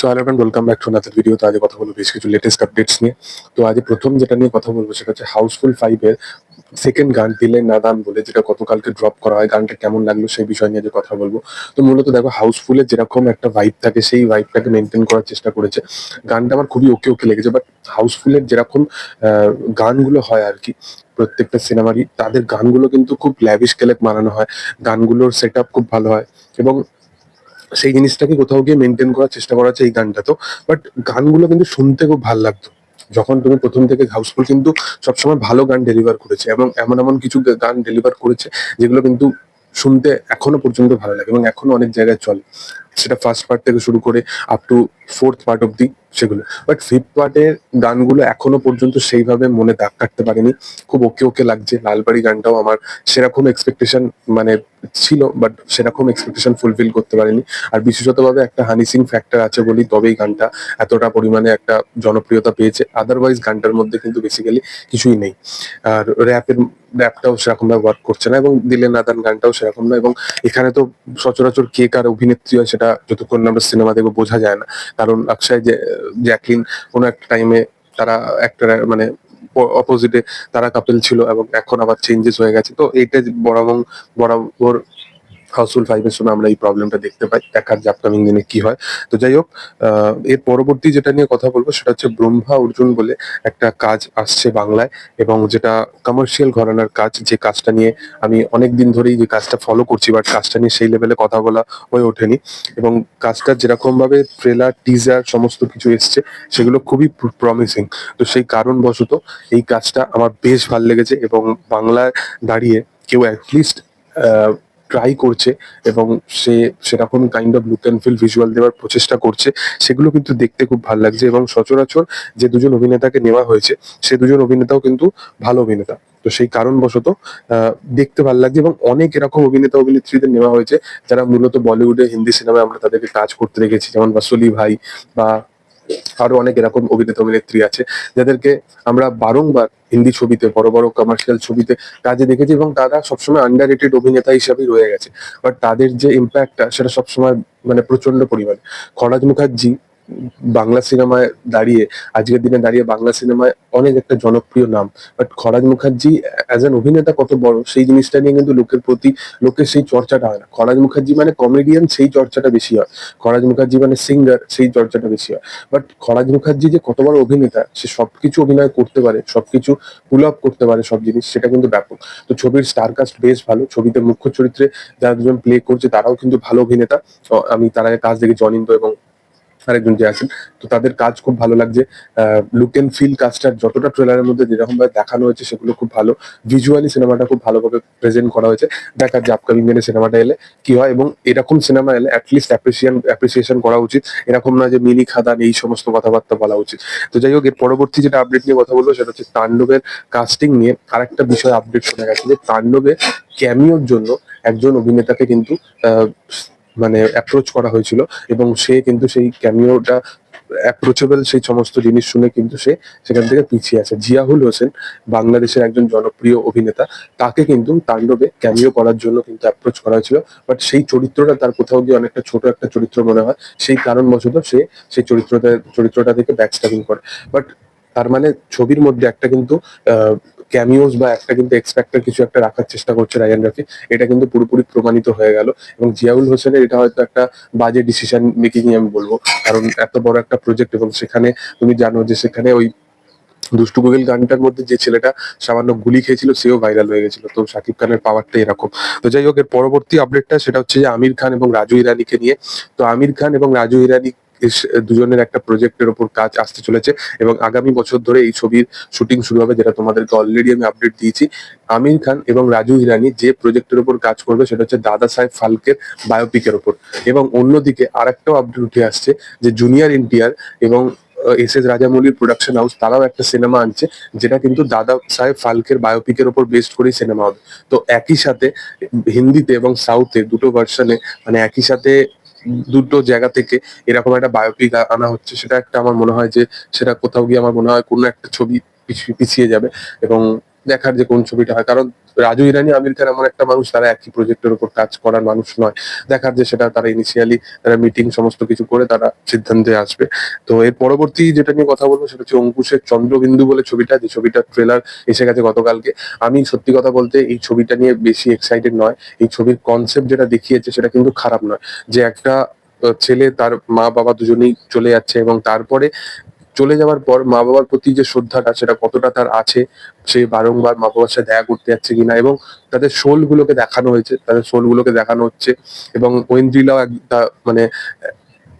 So hello friend welcome back to another video তো আজ কথা বলব বেশ কিছু লেটেস্ট আপডেটস নিয়ে। তো আজ প্রথম যেটা নিয়ে কথা বলব সেটা হচ্ছে হাউসফুল ফাইভের সেকেন্ড গান দিলে নাদান বলে, যেটা গতকালকে ড্রপ করা হয়। গানটা কেমন লাগল সেই বিষয় নিয়ে যে কথা বলব। তো মূলত দেখো হাউসফুলের যেরকম একটা ভাইব থাকে, সেই ভাইবটাকে মেনটেন করার চেষ্টা করেছে। গানটা আমার খুবই ওকে ওকে লেগেছে। বাট হাউসফুলের যেরকম গানগুলো হয় আর কি, প্রত্যেকটা সিনেমারই তাদের গানগুলো কিন্তু খুব ল্যাভিশ কেলেক বানানো হয়। গানগুলোর সেট খুব ভালো হয়। এবং সেই জিনিসটাকে কোথাও গিয়ে মেনটেন করার চেষ্টা করা হচ্ছে এই গানটা তো। বাট গানগুলো কিন্তু শুনতে খুব ভালো লাগতো। যখন তুমি প্রথম থেকে হাউসফুল কিন্তু সবসময় ভালো গান ডেলিভার করেছে এবং এমন এমন কিছু গান ডেলিভার করেছে যেগুলো কিন্তু শুনতে এখনও পর্যন্ত ভালো লাগে এবং এখনও অনেক জায়গায় চলে। সেটা ফার্স্ট পার্ট থেকে শুরু করে আপ টু ফোর্থ পার্ট অব্দি সেগুলো। বাট ফিফথ পার্টের গানগুলো এখনও পর্যন্ত সেইভাবে মনে দাগ কাটতে পারেনি। খুব ওকে ওকে লাগছে। লালবাড়ি গানটাও আমার সেরকম এক্সপেকটেশন মানে ছিল বাট সেরকম এক্সপেকটেশন ফুলফিল করতে পারেনি। আর বিশেষতভাবে একটা হানি সিং ফ্যাক্টর আছে বলি, তবেই গানটা এতটা পরিমাণে একটা জনপ্রিয়তা পেয়েছে। আদারওয়াইজ গানটার মধ্যে কিন্তু বেসিক্যালি কিছুই নেই। আর র্যাপের, র্যাপটাও সেরকম ভাবে ওয়ার্ক করছে না, এবং দিলে নাদান গানটাও সেরকম না, এবং এখানে তো সচরাচর কে কার অভিনেত্রী হয় সেটা যতক্ষণ আমরা সিনেমা দেখব বোঝা যায় না। কারণ অক্ষয় যে জ্যাকলিন কোনো একটা টাইমে তারা একটা মানে অপোজিটে তারা কাপেল ছিল এবং এখন আবার চেঞ্জেস হয়ে গেছে। তো এইটা বরাবর বরাবর হাউসফুল ফাইভের সময় আমরা এই প্রবলেমটা দেখতে পাই, দেখার যে আপকামিং দিনে কি হয়। তো যাই হোক এর পরবর্তী যেটা নিয়ে কথা বলব সেটা হচ্ছে ব্রহ্মা অর্জুন বলে একটা কাজ আসছে বাংলায় এবং যেটা কমার্শিয়াল ঘরানার কাজ, যে কাজটা নিয়ে আমি অনেক দিন ধরেই যে কাজটা ফলো করছি বাট কাজটা নিয়ে সেই লেভেলে কথা বলা হয়ে ওঠেনি এবং কাজটা যেরকম ভাবে ট্রেলার টিজার সমস্ত কিছু এসছে, সেগুলো খুবই প্রমিসিং তো সেই কারণবশত এই কাজটা আমার বেশ ভালো লেগেছে এবং বাংলায় দাঁড়িয়ে কেউ অ্যাটলিস্ট ট্রাই করছে এবং সে সেরকম kind of look and feel visual দেওয়ার প্রচেষ্টা করছে, সেগুলো কিন্তু দেখতে খুব ভালো লাগছে এবং সচরাচর যে দুজন অভিনেতাকে নেওয়া হয়েছে, সে দুজন অভিনেতাও কিন্তু ভালো অভিনেতা। তো সেই কারণবশত দেখতে ভালো লাগছে এবং অনেক এরকম অভিনেতা অভিনেত্রীদের নেওয়া হয়েছে, যারা মূলত বলিউডে হিন্দি সিনেমায় আমরা তাদেরকে কাজ করতে দেখেছি, যেমন বাসুলি ভাই বা আরও অনেক এরকম অভিনেতা অভিনেত্রী আছে, যাদেরকে আমরা বারংবার হিন্দি ছবিতে, বড় বড় কমার্শিয়াল ছবিতে কাজে দেখেছি এবং তারা সবসময় আন্ডার রেটেড অভিনেতা হিসাবেই রয়ে গেছে। বাট তাদের যে ইম্প্যাক্টটা সেটা সবসময় মানে প্রচণ্ড পরিমাণে। খরাজ মুখার্জি বাংলা সিনেমায় দাঁড়িয়ে, আজকের দিনে দাঁড়িয়ে বাংলা সিনেমায় অনেক একটা জনপ্রিয় নাম। But Kharaj Mukherjee as an অভিনেতা কত বড়, সেই জিনিসটা নিয়ে কিন্তু লোকের প্রতি, লোকের সেই চর্চাটা হয় না। খরাজ মুখার্জি মানে কমেডিয়ান সেই চর্চাটা বেশি হয়। খরাজ মুখার্জি মানে সিঙ্গার সেই চর্চাটা বেশি হয়। বাট খরাজ মুখার্জি যে কত বড় অভিনেতা, সে সবকিছু অভিনয় করতে পারে, সবকিছু পুল আপ করতে পারে, সব জিনিস, সেটা কিন্তু ব্যাপক। তো ছবির স্টার কাস্ট বেশ ভালো, ছবিতে মুখ্য চরিত্রে যারা দুজন প্লে করছে, তারাও কিন্তু ভালো অভিনেতা। আমি তার কাজ দেখি জনিন্দ এবং আরেকজন যে আছেন, তো তাদের কাজ খুব ভালো লাগছে। লুক এন্ড ফিল কাজটা যতটা ট্রেলারের মধ্যে যেরকম ভাবে দেখানো হয়েছে সেগুলো খুব ভালো। ভিজুয়ালি সিনেমাটা খুব ভালোভাবে প্রেজেন্ট করা হয়েছে। দেখার যে আপকামিং দিনে সিনেমাটা এলে কি হয় এবং এরকম সিনেমা এলে অ্যাটলিস্ট অ্যাপ্রিসিয়েশন অ্যাপ্রিসিয়েশন করা উচিত। এরকম না যে মিনি খাদান, এই সমস্ত কথাবার্তা বলা উচিত। তো যাই হোক, এর পরবর্তী যেটা আপডেট নিয়ে কথা বলব সেটা হচ্ছে তাণ্ডবের কাস্টিং নিয়ে আরেকটা বিষয় আপডেট শোনা গেছে যে তাণ্ডবে ক্যামিওর জন্য একজন অভিনেতাকে কিন্তু মানে অ্যাপ্রোচ করা হয়েছিল এবং সে কিন্তু সেই ক্যামিওটা অ্যাপ্রোচেবল সেই সমস্ত জিনিস শুনে কিন্তু সে সেখান থেকে পিছিয়ে আছে জিয়াহুল হোসেন বাংলাদেশের একজন জনপ্রিয় অভিনেতা, তাকে কিন্তু তাণ্ডবে ক্যামিও করার জন্য কিন্তু অ্যাপ্রোচ করা হয়েছিল। বাট সেই চরিত্রটা তার কোথাও গিয়ে অনেকটা ছোট একটা চরিত্র মনে হয়। সেই কারণবশত সে সেই চরিত্রটা চরিত্রটা থেকে ব্যাকস্টাবিং করে। বাট তার মানে ছবির মধ্যে একটা কিন্তু ক্যামিওস বা একটা কিন্তু এক্সপেক্টার কিছু একটা রাখার চেষ্টা করছে রায়ান রাফি। এটা কিন্তু পুরোপুরি প্রমাণিত হয়ে গেল এবং জিয়াউল হোসেনের এটা হয়তো একটা বাজে ডিসিশন মেকিং আমি বলব। কারণ এত বড় একটা প্রজেক্ট এবং সেখানে তুমি জানো যে সেখানে ওই দুষ্টু গুগল গানটার মধ্যে যে ছেলেটা সামান্য গুলি খেয়েছিল, সেও ভাইরাল হয়ে গেছিল। তো শাকিব খানের পাওয়ারটা এরকম। তো যাই হোক, এর পরবর্তী আপডেটটা সেটা হচ্ছে যে আমির খান এবং রাজু ইরানিকে নিয়ে। তো আমির খান এবং রাজু ইরানি দুজনের একটা প্রজেক্টের ওপর কাজ আসতে চলেছে এবং আগামী বছর ধরে এই ছবির শুটিং শুরু হবে, যেটা তোমাদেরকে অলরেডি আমি আপডেট দিয়েছি। আমির খান এবং রাজু ইরানি যে প্রজেক্টের ওপর কাজ করবে, সেটা হচ্ছে দাদা সাহেব ফালকের বায়োপিকের ওপর। এবং অন্যদিকে আরেকটাও আপডেট উঠে আসছে যে জুনিয়র এনটিআর এবং এস এস রাজামৌলির প্রোডাকশন হাউস তারাও একটা সিনেমা আনছে, যেটা কিন্তু দাদা সাহেব ফালকের বায়োপিকের ওপর বেস্ড করেই সিনেমা হবে। তো একই সাথে হিন্দিতে এবং সাউথে দুটো ভার্সনে মানে একই সাথে দুটো জায়গা থেকে এরকম একটা বায়োপিক আনা হচ্ছে। সেটা একটা আমার মনে হয় যে, সেটা কোথাও গিয়ে আমার মনে হয় কোনো একটা ছবি পিছিয়ে যাবে এবং দেখার যে কোন ছবিটা হয়। কারণ রাজু ইরানি, আমির খান এমন একটা মানুষ, তারা একই প্রজেক্টের উপর কাজ করার মানুষ নয়। দেখার যে সেটা তারা ইনিশিয়ালি তারা মিটিং সমস্ত কিছু করে তারা সিদ্ধান্তে আসবে। তো এর পরবর্তী যেটা নিয়ে কথা বলব সেটা হচ্ছে অঙ্কুশের চন্দ্রবিন্দু বলে ছবিটা, যে ছবিটার ট্রেলার এসে গেছে গতকালকে। আমি সত্যি কথা বলতে এই ছবিটা নিয়ে বেশি এক্সাইটেড নয়। এই ছবির কনসেপ্ট যেটা দেখিয়েছে সেটা কিন্তু খারাপ নয়। যে একটা ছেলে তার মা বাবা দুজনেই চলে যাচ্ছে এবং তারপরে চলে যাওয়ার পর মা বাবার প্রতি যে শ্রদ্ধাটা, সেটা কতটা তার আছে, সে বারংবার মা বাবার সাথে দেখা করতে যাচ্ছে কিনা এবং তাদের শোল গুলোকে দেখানো হয়েছে, তাদের শোল গুলোকে দেখানো হচ্ছে এবং ঐন্দ্রিলাও মানে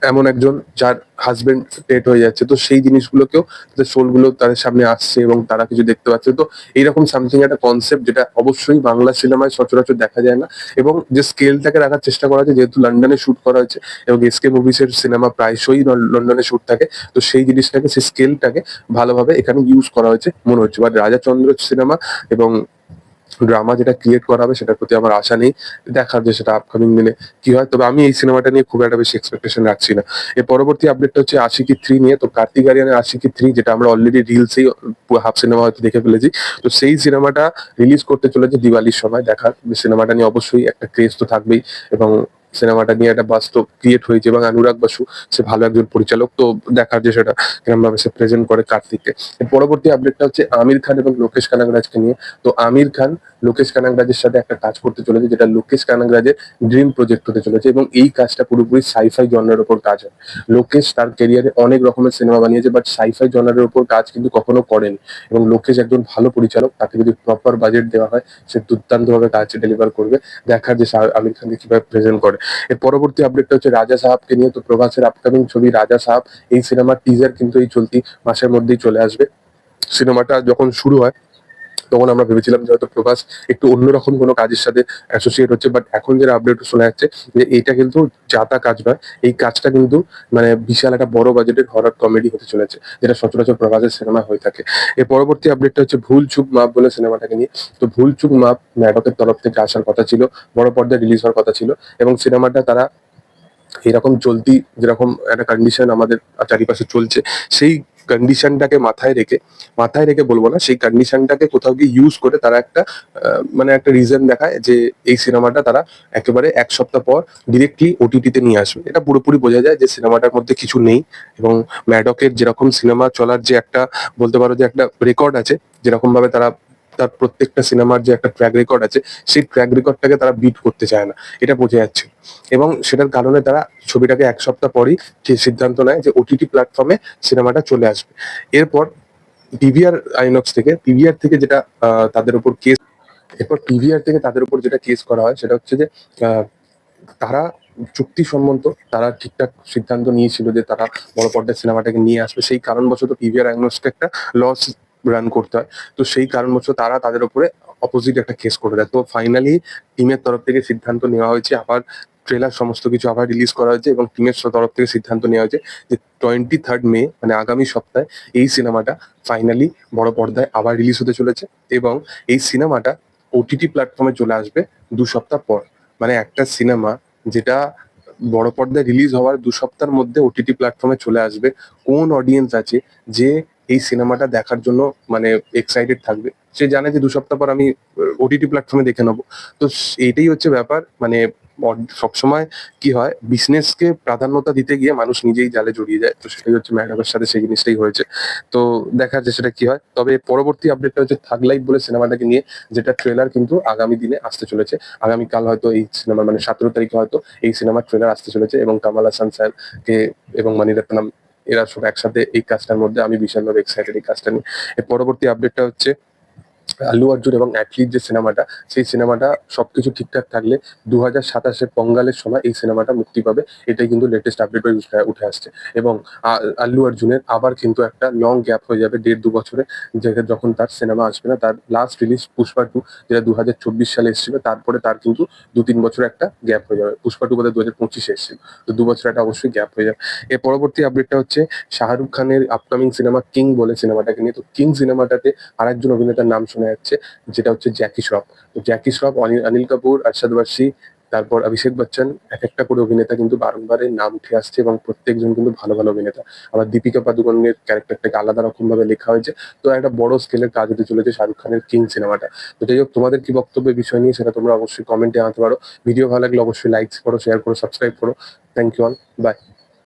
এমন একজন যার হাজবেন্ড ডেট হয়ে যাচ্ছে, তো সেই জিনিসগুলোকেও তাদের সোলগুলো তাদের সামনে আসছে এবং তারা কিছু দেখতে পাচ্ছে। তো এইরকম সামথিং একটা কনসেপ্ট যেটা অবশ্যই বাংলা সিনেমায় সচরাচর দেখা যায় না এবং যে স্কেলটাকে রাখার চেষ্টা করা হয়েছে, যেহেতু লন্ডনে শুট করা হয়েছে এবং এসকে মুভিসের সিনেমা প্রায়শই লন- লন্ডনে শুট থাকে, তো সেই জিনিসটাকে, সেই স্কেলটাকে ভালোভাবে এখানে ইউজ করা হয়েছে, মনে হচ্ছে। বাট রাজাচন্দ্র সিনেমা এবং ড্রামা যেটা ক্রিয়েট করা হবে সেটার প্রতি আমার আশা নেই, দেখার যে সেটা আপকামিং দিনে কি হয়, তবে আমি এই সিনেমাটা নিয়ে খুব একটা বেশি এক্সপেকটেশন রাখছি না। এর পরবর্তী আপডেটটা হচ্ছে আশিকি থ্রি নিয়ে, তো কার্তিক আরিয়ানের আশিকি থ্রি যেটা আমরা অলরেডি রিলসেই হাফ সিনেমা হয়তো দেখে ফেলেছি, তো সেই সিনেমাটা রিলিজ করতে চলেছে দিওয়ালির সময়, দেখার সিনেমাটা নিয়ে অবশ্যই একটা ক্রেজ তো থাকবেই এবং সিনেমাটা নিয়ে একটা বাস্তব ক্রিয়েট হয়েছে এবং অনুরাগ বাসু, সে ভালো একজন পরিচালক, তো দেখার যে সেটা কীরকম ভাবে সে প্রেজেন্ট করে কার্তিককে। পরবর্তী আপডেটটা হচ্ছে আমির খান এবং লোকেশ কানাগরাজকে নিয়ে। তো আমির খান, লোকেশ কানাগরাজের সাথে একটা কাজ করতে চলেছে, যেটা লোকেশ কানাগরাজের ড্রিম প্রজেক্ট হতে চলেছে এবং এই কাজটা পুরোপুরি সাইফাই জনের উপর কাজ হয়। লোকেশ তার ক্যারিয়ারে অনেক রকমের সিনেমা বানিয়েছে বাট সাইফাই জনারের উপর কাজ কিন্তু কখনো করেনি। এবং লোকেশ একজন ভালো পরিচালক, তাকে যদি প্রপার বাজেট দেওয়া হয়, সে দুর্দান্তভাবে কাজ ডেলিভার করবে। দেখার যে আমির খানকে কীভাবে প্রেজেন্ট করে। এর পরবর্তী আপডেটটা হচ্ছে রাজা সাহাবকে নিয়ে। তো প্রভাসের আপকামিং ছবি রাজা সাহাব, এই সিনেমার টিজার কিন্তু এই চলতি মাসের মধ্যেই চলে আসবে। সিনেমাটা যখন শুরু হয় তখন আমরা ভেবেছিলাম যে হয়তো প্রভাস একটু অন্যরকম কোনো কাজের সাথে অ্যাসোসিয়েট হচ্ছে বাট এখন যারা আপডেট শোনা যাচ্ছে যে এটা কিন্তু যাতা কাজ নয়, এই কাজটা কিন্তু মানে বিশাল একটা বড় বাজেটের হরার কমেডি হতে চলেছে, যেটা সচরাচর প্রভাসের সিনেমা হয়ে থাকে। এর পরবর্তী আপডেটটা হচ্ছে ভুল চুপ মাপ বলে সিনেমাটাকে নিয়ে। তো ভুল চুপ মাপ ম্যাডকের তরফ থেকে আসার কথা ছিল, বড় পর্দায় রিলিজ হওয়ার কথা ছিল, এবং সিনেমাটা তারা এরকম চলতি যেরকম একটা কন্ডিশন আমাদের চারিপাশে চলছে, সেই কন্ডিশনটাকে মাথায় রেখে মাথায় রেখে বলব না, সেই কন্ডিশনটাকে কোথাও গিয়ে ইউজ করে তারা একটা মানে একটা রিজন দেখায় যে এই সিনেমাটা তারা একেবারে এক সপ্তাহ পর ডিরেক্টলি ওটিটিতে নিয়ে আসবে। এটা পুরোপুরি বোঝা যায় যে সিনেমাটার মধ্যে কিছু নেই এবং ম্যাডকের যেরকম সিনেমা চলার যে একটা, বলতে পারো যে একটা রেকর্ড আছে যেরকম ভাবে তারা তার প্রত্যেকটা সিনেমার যে একটা ট্র্যাক রেকর্ড আছে, সেই ট্র্যাক রেকর্ডটাকে তারা বিট করতে চায় না। এটা বোঝা যাচ্ছে। এবং সেটার কারণে তারা ছবিটাকে এক সপ্তাহ পরই সিদ্ধান্ত নেয় যে ওটিটি প্ল্যাটফর্মে সিনেমাটা চলে আসবে। এরপর পিভিআর আইনক্স থেকে পিভিআর থেকে যেটা তাদের উপর কেস এরপর পিভিআর থেকে তাদের উপর যেটা কেস করা হয়, সেটা হচ্ছে যে তারা চুক্তি সম্মত তারা ঠিকঠাক সিদ্ধান্ত নিয়েছিল যে তারা বড় পর্দার সিনেমাটাকে নিয়ে আসবে। সেই কারণবশত পিভিআর আইনক্সকে একটা লস রান করতে হয়। তো সেই কারণবশত তারা তাদের উপরে অপোজিট একটা কেস করে দেয়। তো ফাইনালি টিমের তরফ থেকে সিদ্ধান্ত নেওয়া হয়েছে, আবার ট্রেলার সমস্ত কিছু আবার রিলিজ করা হয়েছে এবং টিমের তরফ থেকে সিদ্ধান্ত নেওয়া হয়েছে যে টোয়েন্টি থার্ড মে মানে আগামী সপ্তাহে এই সিনেমাটা ফাইনালি বড় পর্দায় আবার রিলিজ হতে চলেছে এবং এই সিনেমাটা ওটিটি প্ল্যাটফর্মে চলে আসবে দু সপ্তাহ পর। মানে একটা সিনেমা যেটা বড় পর্দায় রিলিজ হওয়ার দু সপ্তাহের মধ্যে ওটিটি প্ল্যাটফর্মে চলে আসবে। কোন অডিয়েন্স আছে যে এই সিনেমাটা দেখার জন্য মানে এক্সাইটেড থাকবে। সে জানে যে দু সপ্তাহ পর আমি ওটিটি প্ল্যাটফর্মে দেখে নেব। তো এইটাই হচ্ছে ব্যাপার মানে সবসময় কি হয় বিজনেসকে প্রাধান্যতা দিতে গিয়ে মানুষ নিজেই জালে জড়িয়ে যায়। তো সেটাই হচ্ছে ম্যাডামের সাথে সেই জিনিসটাই হয়েছে। তো দেখা যাচ্ছে সেটা কি হয়। তবে পরবর্তী আপডেটটা হচ্ছে থাগ লাইফ বলে সিনেমাটাকে নিয়ে, যেটা ট্রেলার কিন্তু আগামী দিনে আসতে চলেছে। আগামীকাল হয়তো এই সিনেমা মানে সতেরো তারিখে হয়তো এই সিনেমার ট্রেলার আসতে চলেছে এবং কামাল হাসান স্যারকে এবং মানিরত্নম এরা সব একসাথে এই কাজটার মধ্যে আমি বিশালভাবে এক্সাইটেড এই কাজটা নিয়ে। পরবর্তী আপডেটটা হচ্ছে আল্লু অর্জুন এবং অ্যাথলিট যে সিনেমাটা, সেই সিনেমাটা সবকিছু ঠিকঠাক থাকলে দু হাজার সাতাশে পঙ্গালের সময় এই সিনেমাটা মুক্তি পাবে। এটাই কিন্তু লেটেস্ট আপডেট হয়ে উঠে আসছে। এবং আল্লু অর্জুনের আবার কিন্তু একটা লং গ্যাপ হয়ে যাবে দেড় দু বছরে, যেটা যখন তার সিনেমা আসবে না, তার লাস্ট রিলিজ পুষ্পা টু, যেটা দু হাজার চব্বিশ সালে এসেছিল, তারপরে তার কিন্তু দু তিন বছর একটা গ্যাপ হয়ে যাবে। পুষ্পা টু বোধহয় দু হাজার পঁচিশে এসেছিল। তো দু বছর একটা অবশ্যই গ্যাপ হয়ে যাবে। এর পরবর্তী আপডেটটা হচ্ছে শাহরুখ খানের আপকামিং সিনেমা কিং বলে সিনেমাটাকে নিয়ে। তো কিং সিনেমাটাতে আরেকজন অভিনেতার নাম শোনা যাচ্ছে, যেটা হচ্ছে জ্যাকি শ্রফ জ্যাকি শ্রফ অনিল অনিল কাপুর, আরশাদ বার্সি তারপর অভিষেক বচ্চন, এক একটা করে অভিনেতা কিন্তু বারংবারের নাম উঠে আসছে এবং প্রত্যেকজন কিন্তু ভালো ভালো অভিনেতা। আবার দীপিকা পাদুকোনের ক্যারেক্টারটাকে আলাদা রকম ভাবে লেখা হয়েছে। তো একটা বড় স্কেলের কাজ হতে চলেছে শাহরুখ খানের কিং সিনেমাটা তো যাই হোক, তোমাদের কি বক্তব্য এই বিষয় নিয়ে সেটা তোমরা অবশ্যই কমেন্টে আনতে পারো। ভিডিও ভালো লাগলে অবশ্যই লাইক করো শেয়ার করো সাবস্ক্রাইব করো। Thank you all by